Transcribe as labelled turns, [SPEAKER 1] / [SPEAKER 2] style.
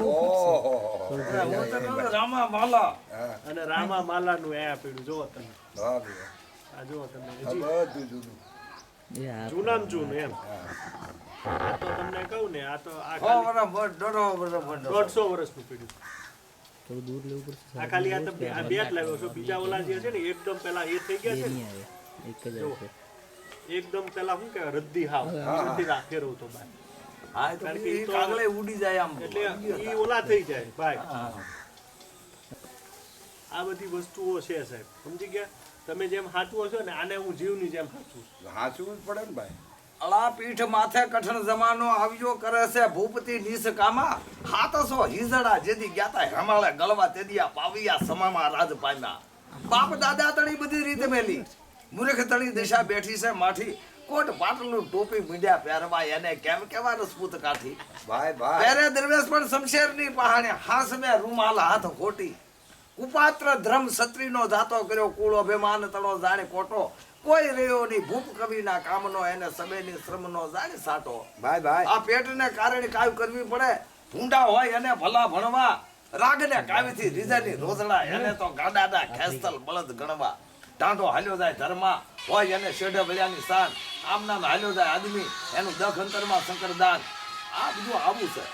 [SPEAKER 1] ઓહો.
[SPEAKER 2] રામા માલા
[SPEAKER 1] હા
[SPEAKER 3] અને રામા માલાનું એ આપેલું જો તમે. આ જો તમે
[SPEAKER 1] આ
[SPEAKER 3] હજી.
[SPEAKER 1] બધું જુદું
[SPEAKER 3] જૂનામ જૂનું એમ. આ તો તમને કહું ને આ તો આ
[SPEAKER 2] હો
[SPEAKER 3] ખાલી
[SPEAKER 2] બરાબર દોઢો બરાબર
[SPEAKER 3] દોઢસો વર્ષનું પીડ્યું.
[SPEAKER 4] થોડું દૂર લેવું પડશે
[SPEAKER 3] આ ખાલી આ તમે આ બે લાવ્યો છો. બીજા ઓલા જે છે ને એકદમ પેલા એ થઈ ગયા છે ને.
[SPEAKER 4] એક જ
[SPEAKER 3] એકદમ પેલા શું કહેવાય? રદ્દી હાવ. નથી રાખે રહું તો બાય
[SPEAKER 2] હા તો
[SPEAKER 3] કારણ કે
[SPEAKER 2] ઈ
[SPEAKER 3] ઈ તો-
[SPEAKER 2] કાગળે ઉડી જાય આમ.
[SPEAKER 3] એટલે ઈ ઓલા થઈ જાય ભાઈ. આ બધી વસ્તુઓ છે સાહેબ. સમજી ગયા? તમે જેમ હાચવો છો ને આને હું જીવની જેમ હાચવું
[SPEAKER 1] હાચવું જ પડે ને ભાઈ.
[SPEAKER 2] અલા પીઠ માથે કઠણ જમાનો આવ્યો કરે છે ભૂપતિ નિસ કામા. હાથસો હિજડા જેદી ગ્યાતા હેમાળે ગળવા તેદિયા પાવિયા સમામાં રાજ પામ્યા. બાપ દાદા તળી બધી રીતે મેલી. મૂર્ખ તળી દિશા બેઠી છે માઠી. કોટ પાટલું ટોપી મીંડ્યા પહેરવા એને કેમ કેવા રસપૂત કાઠી?
[SPEAKER 1] ભાઈ ભાઈ.
[SPEAKER 2] પહેરે દરવેશ પણ શમશેરની પહાણે હાસ મે રૂમાલ હાથ ખોટી કુપાત્ર ધ્રમ ક્ષત્રિનો જાતો કર્યો કુળ અભિમાન તણો જાણે કોટો કોઈ રહ્યો ની ભૂપ કવિના કામનો એને સમયની શ્રમનો જાણે સાટો.
[SPEAKER 1] ભાઈ ભાઈ.
[SPEAKER 2] આ પેટને કારણે કાયું કરવી પડે. ભૂંડા હોય એને ભલા ભણવા. રાગને કાવીથી રીઝાની રોજડા એને તો ગાડાના ખેસ્તલ બળદ ગણવા. ટાંટો હાલ્યો જાય ધર્મા, હોય એને શેઢે વળ્યાની શાન આમ નામ હાલ્યો જાય આદમી, એનું દખ અંતરમાં શંકરદાન. આ બધું આવું છે.